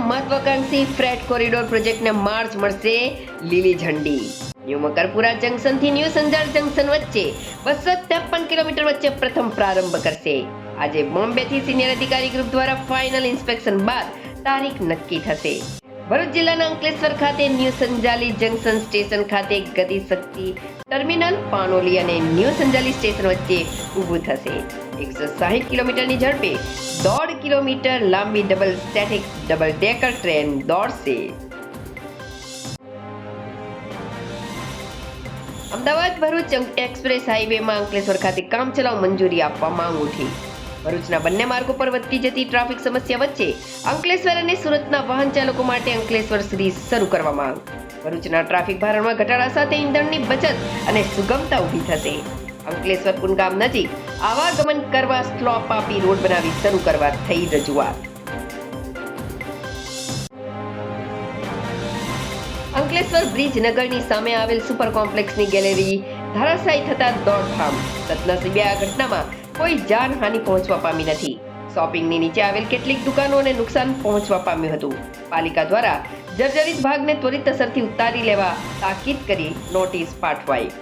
મહત્વાકાંક્ષી freight corridor પ્રોજેક્ટને March મળશે લીલી ઝંડી. ન્યૂ મકરપુરા જંકશનથી ન્યૂ સંજાર જંકશન વચ્ચે બસો ત્રેપન કિલોમીટર વચ્ચે પ્રથમ પ્રારંભ કરશે. આજે બોમ્બેથી સિનિયર અધિકારી ગ્રુપ દ્વારા ફાઇનલ ઇન્સ્પેક્શન બાદ તારીખ નક્કી થશે. ભરૂચ જિલ્લાના અંકલેશ્વર ખાતે ન્યૂ સંજાલી જંકશન સ્ટેશન ખાતે ગતિ શક્તિ ટર્મિનલ, પાનોલી અને ન્યૂ સંજાલી સ્ટેશન વચ્ચે ઊભું થશે. એકસો સાહીઠ કિલોમીટરની ઝડપે દોઢ કિલોમીટર લાંબી double stack double decker train દોડશે. અમદાવાદ ભરૂચ એક્સપ્રેસ હાઈવેમાં અંકલેશ્વર ખાતે કામચલાઉ મંજૂરી આપવા માંગ ઉઠી. ભરૂચના બંને માર્ગો પર વધતી જતી ટ્રાફિક સમસ્યા વચ્ચે અંકલેશ્વર અને સુરતના વાહન ચાલકો માટે અંકલેશ્વર સુધી શરૂ કરવા માંગ. ભરૂચના ટ્રાફિક ભારણમાં ઘટાડા સાથે ઈંધણની બચત અને સુગમતા ઊભી થશે. અંકલેશ્વર કુંડગામ નજીક આવાગમન કરવા સ્લોપ આપી રોડ બનાવી શરૂ કરવા થઈ રજૂઆત. અંકલેશ્વર બ્રિજ નગરની સામે આવેલ સુપર કોમ્પ્લેક્સની ગેલેરી ધરાશાયી થતા દોડધામ. સદનસીબે આ ઘટનામાં કોઈ જાનહાનિ પહોંચવા પામી નથી. શોપિંગની નીચે આવેલ કેટલીક દુકાનોને નુકસાન પહોંચવા પામ્યું હતું. પાલિકા દ્વારા જર્જરિત ભાગને ત્વરિત અસરથી ઉતારી લેવા તાકીદ કરી નોટિસ પાઠવાઈ.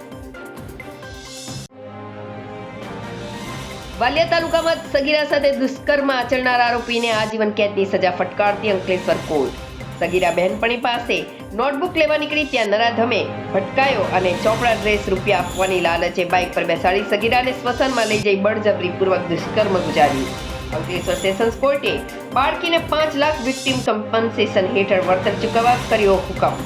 વાલિયા તાલુકામાં સગીરા સાથે દુષ્કર્મ આચરનાર આરોપીને આજીવન કેદની સજા ફટકારતી અંકલેશ્વર કોર્ટ. સગીરા બહેનપણી પાસે નોટબુક લેવા નીકળી ત્યાં નરાધમે ભટકાયો અને ચોપડા ડ્રેસ રૂપિયા આપવાની લાલચે બાઇક પર બેસાડી સગીરાને સ્મશાનમાં લઈ જઈ બળજબરીપૂર્વક દુષ્કર્મ ગુજાર્યું. અંકલેશ્વર સેશન્સ કોર્ટે બાળકીને પાંચ લાખ વિક્ટીમ કમ્પન્સેશન હેઠળ વળતર ચૂકવવા કર્યો હુકમ.